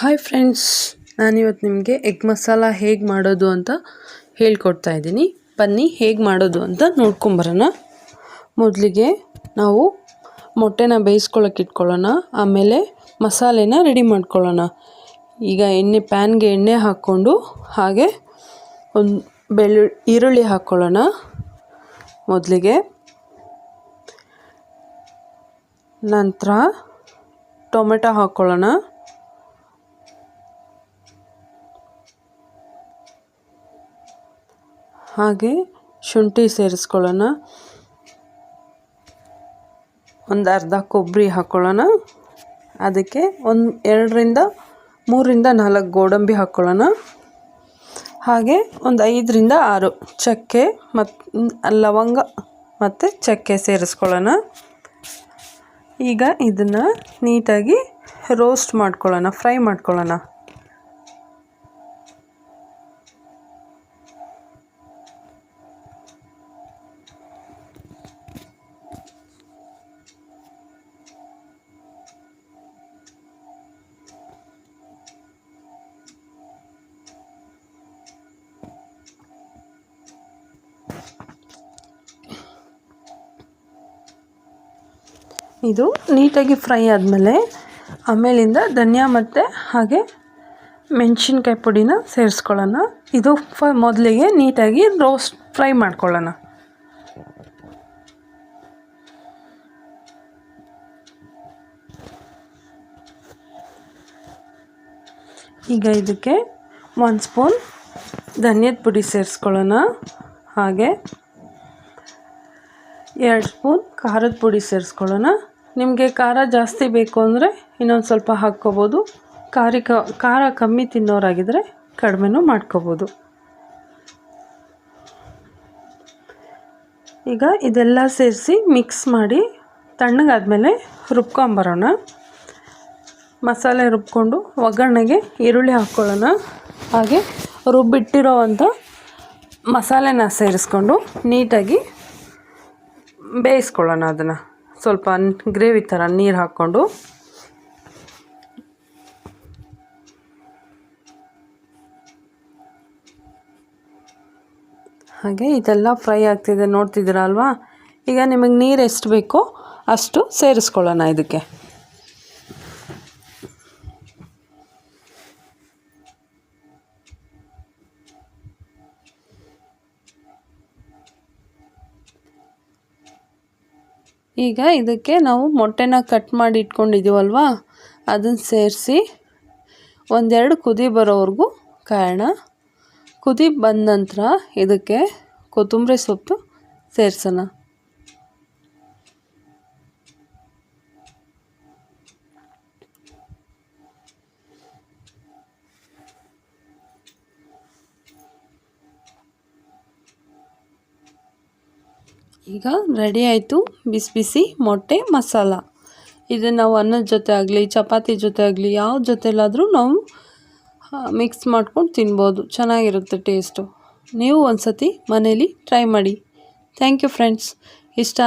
Hi friends ನಾನಿವತ್ತು ನಿಮಗೆ egg masala ಹೇಗೆ ಮಾಡೋದು ಅಂತ ಹೇಳ್ಕೊಡ್ತಾ ಇದ್ದೀನಿ. ಬನ್ನಿ ಹೇಗೆ ಮಾಡೋದು ಅಂತ ನೋಡ್ಕೊಂಬರೋಣ. ಮೊದಲಿಗೆ ನಾವು ಮೊಟ್ಟೆನ ಬೇಯಿಸ್ಕೊಳ್ಳೋಕೆ ಇಟ್ಕೊಳ್ಳೋಣ, ಆಮೇಲೆ ಮಸಾಲೆನ ರೆಡಿ ಮಾಡ್ಕೊಳ್ಳೋಣ. ಈಗ ಎಣ್ಣೆ, ಪ್ಯಾನ್ಗೆ ಎಣ್ಣೆ ಹಾಕ್ಕೊಂಡು ಹಾಗೆ ಒಂದು ಬೆಳ್ಳು, ಈರುಳ್ಳಿ ಹಾಕ್ಕೊಳ್ಳೋಣ. ಮೊದಲಿಗೆ ನಂತರ ಟೊಮೆಟೊ ಹಾಕ್ಕೊಳ್ಳೋಣ. ಹಾಗೆ ಶುಂಠಿ ಸೇರಿಸ್ಕೊಳ್ಳೋಣ. ಒಂದು ಅರ್ಧ ಕೊಬ್ಬರಿ ಹಾಕ್ಕೊಳ್ಳೋಣ ಅದಕ್ಕೆ ಒಂದು ಎರಡರಿಂದ ಮೂರರಿಂದ ನಾಲ್ಕು ಗೋಡಂಬಿ ಹಾಕ್ಕೊಳ್ಳೋಣ ಹಾಗೆ ಒಂದು ಐದರಿಂದ ಆರು ಚಕ್ಕೆ ಮತ್ತು ಲವಂಗ ಮತ್ತು ಚಕ್ಕೆ ಸೇರಿಸ್ಕೊಳ್ಳೋಣ. ಈಗ ಇದನ್ನು ನೀಟಾಗಿ ರೋಸ್ಟ್ ಮಾಡ್ಕೊಳ್ಳೋಣ, ಫ್ರೈ ಮಾಡ್ಕೊಳ್ಳೋಣ. ಇದು ನೀಟಾಗಿ ಫ್ರೈ ಆದಮೇಲೆ ಆಮೇಲಿಂದ ಧನಿಯಾ ಮತ್ತು ಹಾಗೆ ಮೆಣಸಿನ್ಕಾಯಿ ಪುಡಿನ ಸೇರಿಸ್ಕೊಳ್ಳೋಣ. ಇದು ಫ ಮೊದಲಿಗೆ ನೀಟಾಗಿ ರೋಸ್ಟ್ ಫ್ರೈ ಮಾಡ್ಕೊಳ್ಳೋಣ. ಈಗ ಇದಕ್ಕೆ ಒಂದು ಸ್ಪೂನ್ ಧನಿಯದ ಪುಡಿ ಸೇರಿಸ್ಕೊಳ್ಳೋಣ. ಹಾಗೆ ಎರಡು ಸ್ಪೂನ್ ಖಾರದ ಪುಡಿ ಸೇರಿಸ್ಕೊಳ್ಳೋಣ. ನಿಮಗೆ ಖಾರ ಜಾಸ್ತಿ ಬೇಕು ಅಂದರೆ ಇನ್ನೊಂದು ಸ್ವಲ್ಪ ಹಾಕ್ಕೋಬೋದು. ಖಾರಿಕ ಖಾರ ಕಮ್ಮಿ ತಿನ್ನೋರಾಗಿದ್ದರೆ ಕಡಿಮೆನೂ ಮಾಡ್ಕೋಬೋದು. ಈಗ ಇದೆಲ್ಲ ಸೇರಿಸಿ ಮಿಕ್ಸ್ ಮಾಡಿ ತಣ್ಣಗಾದಮೇಲೆ ರುಬ್ಕೊಂಬರೋಣ. ಮಸಾಲೆ ರುಬ್ಕೊಂಡು ಒಗ್ಗರಣೆಗೆ ಈರುಳ್ಳಿ ಹಾಕ್ಕೊಳ್ಳೋಣ. ಹಾಗೆ ರುಬ್ಬಿಟ್ಟಿರೋ ಅಂಥ ಮಸಾಲೆನ ಸೇರಿಸ್ಕೊಂಡು ನೀಟಾಗಿ ಬೇಯಿಸ್ಕೊಳ್ಳೋಣ ಅದನ್ನು. ಸ್ವಲ್ಪ ಗ್ರೇವಿ ಥರ ನೀರು ಹಾಕ್ಕೊಂಡು. ಹಾಗೆ ಇದೆಲ್ಲ ಫ್ರೈ ಆಗ್ತಿದೆ ನೋಡ್ತಿದ್ದೀರಲ್ವಾ ಈಗ ನಿಮಗೆ ನೀರು ಎಷ್ಟು ಬೇಕೋ ಅಷ್ಟು ಸೇರಿಸ್ಕೊಳ್ಳೋಣ ಇದಕ್ಕೆ. ಈಗ ಇದಕ್ಕೆ ನಾವು ಮೊಟ್ಟೆನ ಕಟ್ ಮಾಡಿ ಇಟ್ಕೊಂಡಿದ್ದೀವಲ್ವ? ಅದನ್ನು ಸೇರಿಸಿ ಒಂದೆರಡು ಕುದಿ ಬರೋವರೆಗೂ ಕಾಯೋಣ ಕುದಿ ಬಂದ ನಂತರ ಇದಕ್ಕೆ ಕೊತ್ತಂಬರಿ ಸೊಪ್ಪು ಸೇರಿಸೋಣ. ಈಗ ರೆಡಿ ಆಯಿತು. ಬಿಸಿ ಬಿಸಿ ಮೊಟ್ಟೆ, ಮಸಾಲ. ಇದನ್ನು ನಾವು ಅನ್ನದ ಜೊತೆ ಆಗಲಿ, ಚಪಾತಿ ಜೊತೆ ಆಗಲಿ ಯಾವ ಜೊತೆಲಾದರೂ ನಾವು ಮಿಕ್ಸ್ ಮಾಡ್ಕೊಂಡು ತಿನ್ಬೋದು. ಚೆನ್ನಾಗಿರುತ್ತೆ ಟೇಸ್ಟು ನೀವು ಒಂದು ಸತಿ ಮನೇಲಿ ಟ್ರೈ ಮಾಡಿ. ಥ್ಯಾಂಕ್ ಯು ಫ್ರೆಂಡ್ಸ್ ಇಷ್ಟ